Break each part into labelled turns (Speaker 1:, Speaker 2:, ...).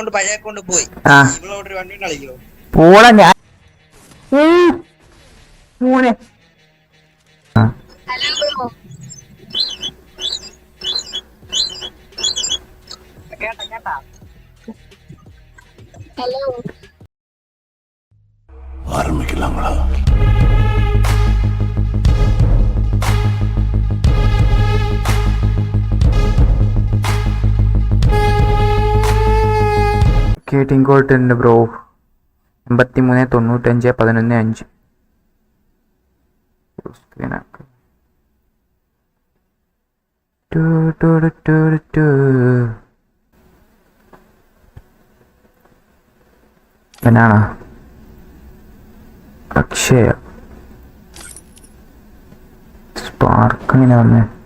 Speaker 1: കൊണ്ട് പഴയ കൊണ്ട് പോയി. ഇവളോട് ഒരു വണ്ടി കളിക്കോ
Speaker 2: പോടാ ഞാൻ. മോനെ. ആ.
Speaker 1: കേട്ടാ
Speaker 2: കെ കോട്ടുണ്ട് ബ്രോ എൺപത്തി മൂന്ന് തൊണ്ണൂറ്റഞ്ച് പതിനൊന്ന് അഞ്ച്. സ്ക്രീനാക്ക ടു എന്നാണ് അക്ഷയ. സ്പാർക്ക് ഇങ്ങനെ വന്നേ.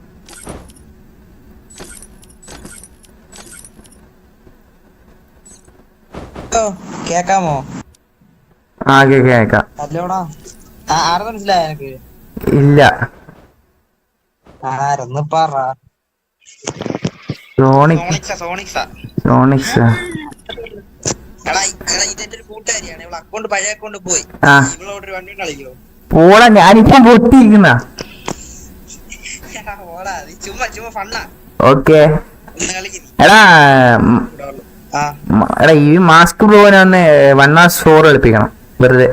Speaker 1: ഓ കേക്കാമോ?
Speaker 2: ആ കേക്കാം.
Speaker 1: അല്ലോടാ ആ ആരെന്ന് മനസ്സിലായ എനിക്ക്
Speaker 2: ഇല്ല.
Speaker 1: ആരൊന്ന് പറ.
Speaker 2: സോണിക്സ്
Speaker 1: സോണിക്സാ സോണിക്സാ.
Speaker 2: സോണിക്സ്.
Speaker 1: എടാ എടാ ഇതെന്റെ ഒരു കൂട്ടുകാരിയാണ്. ഇവളെ അക്കൗണ്ട് പഴയ അക്കൗണ്ട് പോയി.
Speaker 2: ആ.
Speaker 1: ഇവളോട് ഒരു വണ്ടി കളിക്കോ?
Speaker 2: പോടാ ഞാനിപ്പം പൊട്ടിയിരിക്കുന്ന.
Speaker 1: എടാ, ഓടാ നീ ചുമ്മാ ചുമ്മാ ഫണ്ണാ
Speaker 2: ഓക്കെ.
Speaker 1: കളിക്കുന്നു
Speaker 2: എടാ ഉം, എടാ ഈ മാസ്ക് ബ്രോനെ ഒന്ന് വൺ ആസ് ഫോർ കളിപ്പിക്കണം വെറുതെ.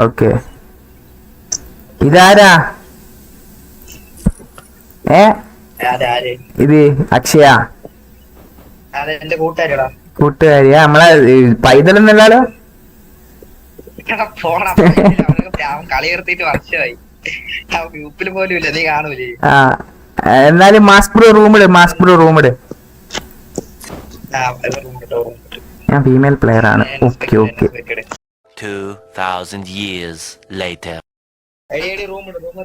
Speaker 2: ഓക്കെ. ഇതാരാ? ഏ? ഇത് അക്ഷയ. കൂട്ടുകാരിയാ? നമ്മളെ
Speaker 1: അവൻ കളി നിർത്തിയിട്ട് വർഷമായി. ഗ്രൂപ്പിൽ പോലും ഇല്ല നീ കാണൂലേ?
Speaker 2: ആ. എന്നാലും മാസ്ക് ബ്രോ റൂമിട് മാസ്ക് ബ്രോ റൂമിട് ഞാൻ ഫീമെയിൽ പ്ലെയർ ആണ്. ഓക്കെ ഓക്കെ
Speaker 1: ചെയ്യാൻ respect ഇട്.
Speaker 3: 2000 years later.
Speaker 1: എടി, എടി, room ഇട്, room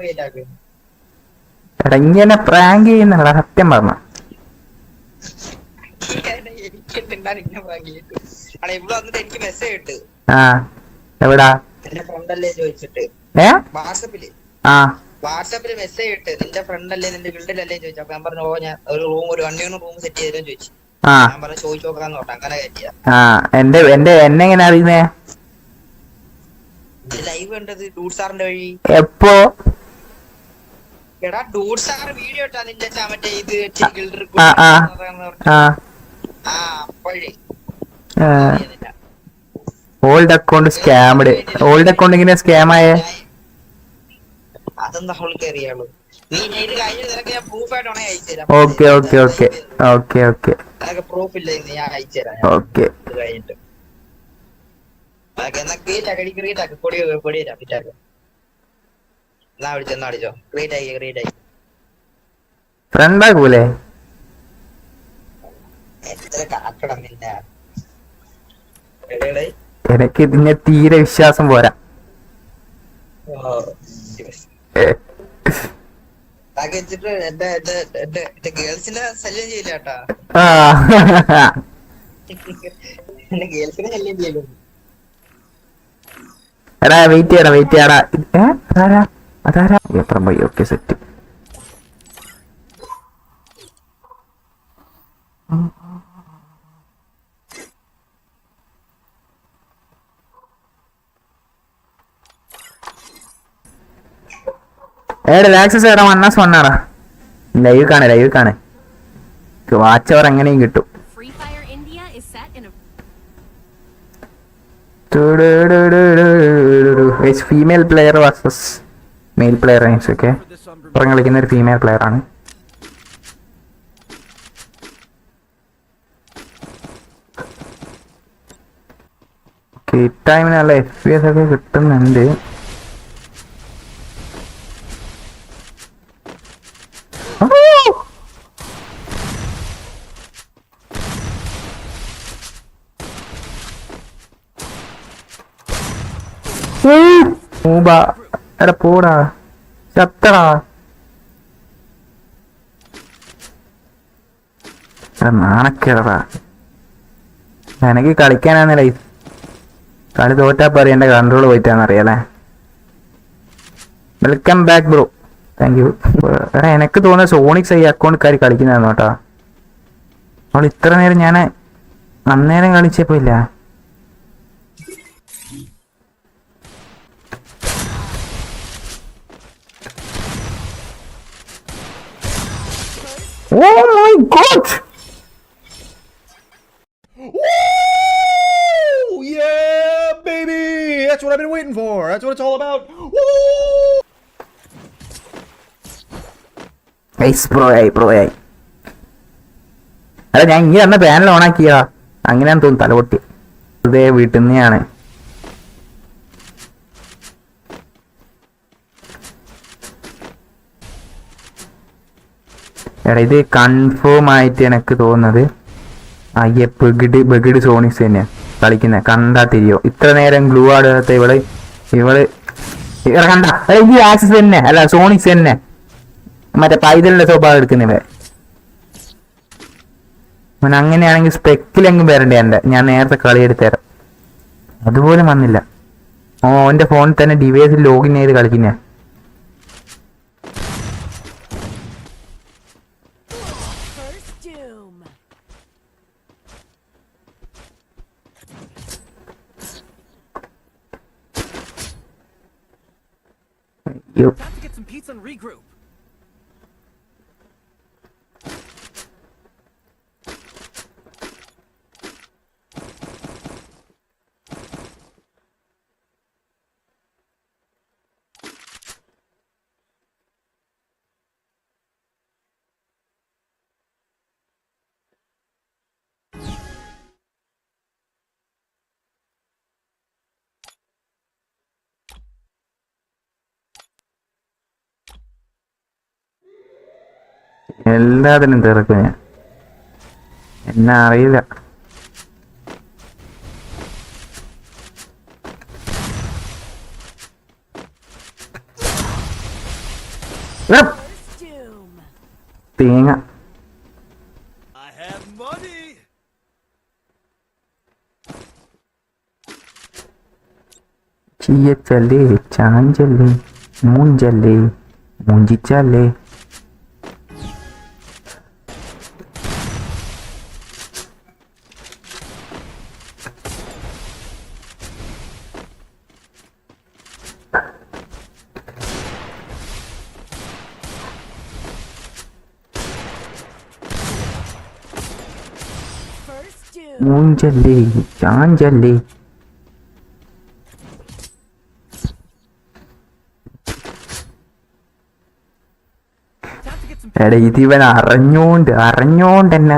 Speaker 2: എടാ ഇങ്ങനെ പ്രാങ്ക് ചെയ്യുന്നടാ സത്യം പറഞ്ഞ. എവിടാ? ഏ? ആ.
Speaker 1: വാട്സപ്പിൽ മെസ്സേജ് ഇട്ട് നിന്റെ ഫ്രണ്ട് അല്ലേ നിന്റെ ഗിൽഡിലല്ലേ ചോദിച്ചു. അപ്പൊ ഞാൻ പറഞ്ഞു ഓ ഞാൻ ഒരു റൂം ഒരു വൺ യൂണിറ്റ് റൂം സെറ്റ് ചെയ്തു ചോദിച്ചു. ഞാൻ പറഞ്ഞു ചോദിച്ചു നോക്കാന്ന് പറഞ്ഞു. അങ്ങനെ കയറ്റിയ
Speaker 2: എന്റെ എന്റെ എന്നെ എങ്ങനെ അറിയുന്നേ?
Speaker 1: ലൈവ് കണ്ടത് ഡൂഡ് സാറിന്റെ വഴി.
Speaker 2: എപ്പോ?
Speaker 1: എടാ ഡൂഡ് സാർ വീഡിയോ ഇട്ടാ നിന്റെ മറ്റേ ഇത് അപ്പോഴേ.
Speaker 2: Old account scammed old account ഇങ്ങനെ സ്കാം ആയേ.
Speaker 1: അതെന്താ അവൾക്ക് അറിയാളൂ നീ ഇത് കഴിഞ്ഞ നിനക്ക് ഞാൻ പ്രൂഫ് ആയിട്ടാണ് അയച്ചു തരാം.
Speaker 2: Okay okay okay. Okay okay.
Speaker 1: നിനക്ക് പ്രൂഫ് ഇല്ല ഇന്ന് ഞാൻ അയച്ചു തരാം
Speaker 2: ഓക്കെ.
Speaker 1: ഇത് കഴിഞ്ഞിട്ട്. അതൊക്കെ എന്നാ ക്രിയേറ്റ് ആക്കി ക്രിയേറ്റ് ആക്കി. കൊടി കൊടി തരാം ഫിറ്റാക്ക് എന്നാ വിളിച്ചോ എന്നാ വിളിച്ചോ ക്രിയേറ്റ് ആക്കി ക്രിയേറ്റ് ആക്കി
Speaker 2: ഫ്രണ്ട് ആക്കൂലേ?
Speaker 1: എത്ര കാക്കണം നിന്നെ? എടേ
Speaker 2: എനിക്ക് ഇതിനെ തീരെ വിശ്വാസം പോരാ.
Speaker 1: ഗേൾസിനെ ശല്യം ചെയ്യില്ല കേട്ടാ. ഗേൾസിനെ ശല്യം ചെയ്യലോ
Speaker 2: എടാ വെയിറ്റ് ചെയ്യടാ വെയിറ്റ് ചെയ്യടാ. അതാരാ? അതാരാ? എത്ര പോയി? ഓക്കെ സെറ്റ് ഏടാ ആക്സസ് ഏടാ വണ്ണാസ് വണ്ണാടാ ലൈവ് കാണേ ലൈവ് കാണേ. വാച്ച് അവർ എങ്ങനെയും കിട്ടും. Female player versus male player okay പുറം കളിക്കുന്ന ഒരു ഫീമെയിൽ പ്ലെയർ ആണ്. ഈ ടൈമിന് നല്ല എഫ് പി എസ് ഒക്കെ കിട്ടുന്നുണ്ട്. മൂബ എടാ പോടാ. ചത്തടാ നാണക്കേടാ. എനിക്ക് കളിക്കാനാന്ന് ലൈഫ് കളി തോറ്റാ പറയണ്ട കൺട്രോൾ പോയിട്ടാന്ന് അറിയാലേ welcome back bro thank you എനിക്ക് തോന്നുന്നത് സോണിക്സ് ഈ അക്കൗണ്ട് കളിക്കുന്നതാണ് കേട്ടോ അവൾ ഇത്ര നേരം ഞാൻ അന്നേരം കളിച്ചപ്പോ ഇല്ല ഓ my
Speaker 4: god! Yeah, baby! That's what I've been waiting for. That's what it's all about.
Speaker 2: Pro ആയി പ്രോ ആയി അല്ല ഞാൻ ഇങ്ങനെ തന്നെ പാനൽ ഓൺ ഓണാക്കിയതാ അങ്ങനെയാന്ന് തോന്നുന്നു തലപൊട്ടി. ഇതേ വീട്ടിൽ നിന്നെയാണ്. എടാ ഇത് കൺഫേം ആയിട്ട് എനിക്ക് തോന്നുന്നത് അയ്യ ബഗിഡ് ബഗിഡ് സോണിക്സ് തന്നെയാണ് കളിക്കുന്നത് കണ്ടാ തിരിയോ. ഇത്ര നേരം ഗ്ലൂ ആടാത്ത ഇവൾ ഇവൾ കണ്ട. ഇത് ആക്സസ് തന്നെ. അല്ല സോണിക്സ് തന്നെ. മറ്റേ പൈതലിന്റെ സ്വഭാവം എടുക്കുന്നില്ലേ? അവൻ അങ്ങനെയാണെങ്കിൽ സ്പെക്കിലെങ്കിലും വരണ്ടേ എന്റെ ഞാൻ നേരത്തെ കളി എടുത്തേരാം. അതുപോലും വന്നില്ല. ഓ അവന്റെ ഫോണിൽ തന്നെ ഡിവൈസിൽ ലോഗിൻ ചെയ്ത് കളിക്കുന്നേ. Yep.
Speaker 5: Time to get some pizza and regroup.
Speaker 2: എല്ലാത്തിനും തീർക്കും ഞാൻ എന്നെ അറിയില്ല. തേങ്ങ. ചീയച്ചല്ലേ ചാഞ്ചല്ലേ മൂഞ്ചല്ലേ മൂഞ്ചിച്ചല്ലേ മൂഞ്ചല്ലേ ചാഞ്ചല്ലേ. എടാ ഇത് ഇവൻ അറിഞ്ഞോണ്ട് അറിഞ്ഞോണ്ട് തന്നെ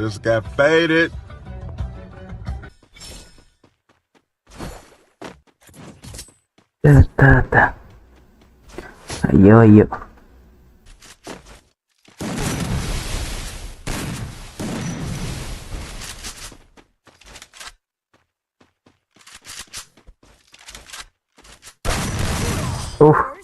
Speaker 6: Just got faded.
Speaker 2: Da da da.
Speaker 7: Yo, yo.
Speaker 2: Uf.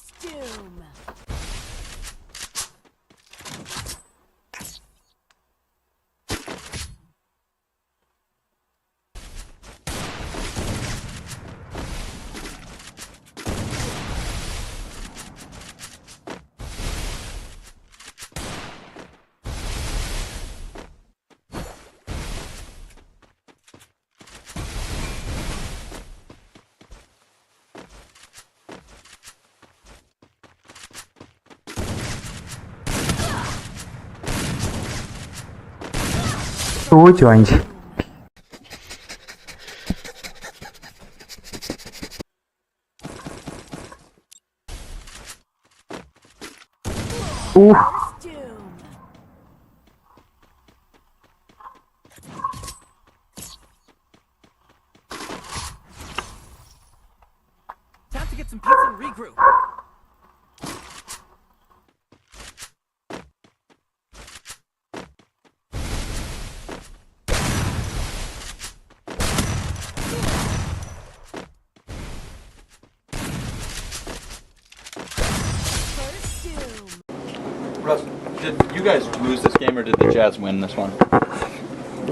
Speaker 2: no change
Speaker 7: Oof.
Speaker 5: Time to get some pizza and regroup.
Speaker 8: Russ, did you guys lose this game or did the Jazz win this one?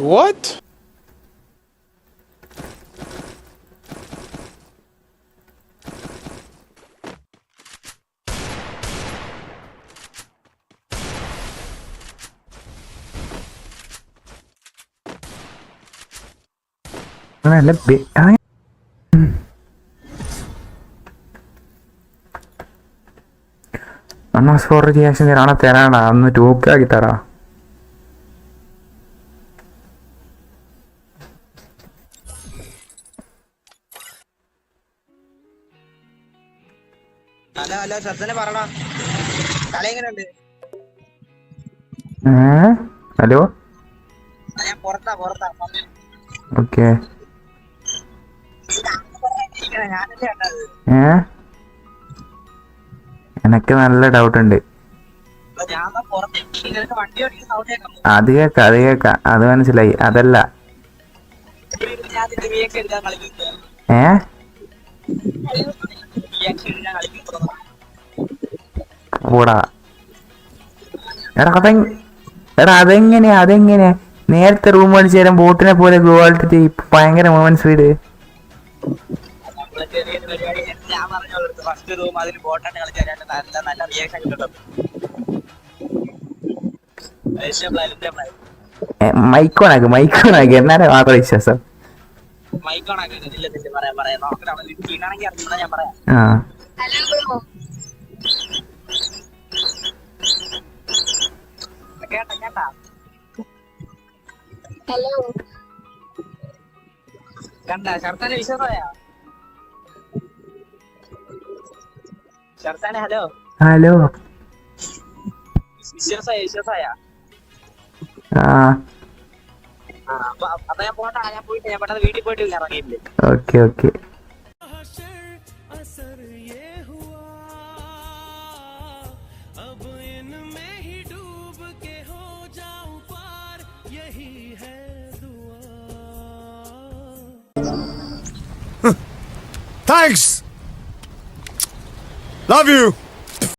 Speaker 6: What?
Speaker 2: Let bit time. അണ്ണാ for reaction തരാണോ തരാടാ. അന്ന് ടൂക്കാക്കി തരാ.
Speaker 1: Hello hello സത്സനെ പറടാ കളി എങ്ങനെയുണ്ട്?
Speaker 2: Hello?
Speaker 1: ഞാൻ പുറത്താ പുറത്താ.
Speaker 2: ഓക്കെ.
Speaker 1: ഞാനല്ലേ
Speaker 2: ഏ? എനക്ക് നല്ല ഡൗട്ട് ഉണ്ട്. അത് കേക്ക അത് കേക്ക അത് മനസ്സിലായി. അതല്ല. ഏ? പോടാ. എടാ അതെ എടാ അതെങ്ങനെയാ അതെങ്ങനെയാ? നേരത്തെ റൂം അടിച്ചു തരാൻ ബോട്ടിനെ പോലെ ഗ്ലോ ആൾട്ടിട്ട് ഭയങ്കര മൂവ്മെന്റ് സ്പീഡ്
Speaker 1: ഫസ്റ്റ് റൂം അതിൽ ബോട്ടാണ് കളിച്ചാൽ നല്ല നല്ല റിയാക്ഷൻ കിട്ടും.
Speaker 2: മൈക്കോണാക്ക് മൈക്കോണാക്ക് എന്നാലും മാത്രം വിശ്വാസം.
Speaker 1: മൈക്ക് ഓൺ നിന്റെ പറയാം ഞാൻ പറയാം.
Speaker 2: ആ.
Speaker 1: കേട്ടാ ഹലോ കണ്ട ഷർത്താനെ വിശ്വാസമായ ഷർത്താനെ ഹലോ
Speaker 2: ഹലോ
Speaker 1: വിശ്വാസായ വിശ്വാസായ അപ്പൊ ഞാൻ പോട്ടാ ഞാൻ പോയിട്ട് ഞാൻ പെട്ടെന്ന് വീട്ടിൽ പോയിട്ട് ഇറങ്ങിയില്ലേ?
Speaker 2: Okay okay
Speaker 6: Thanks. Love you.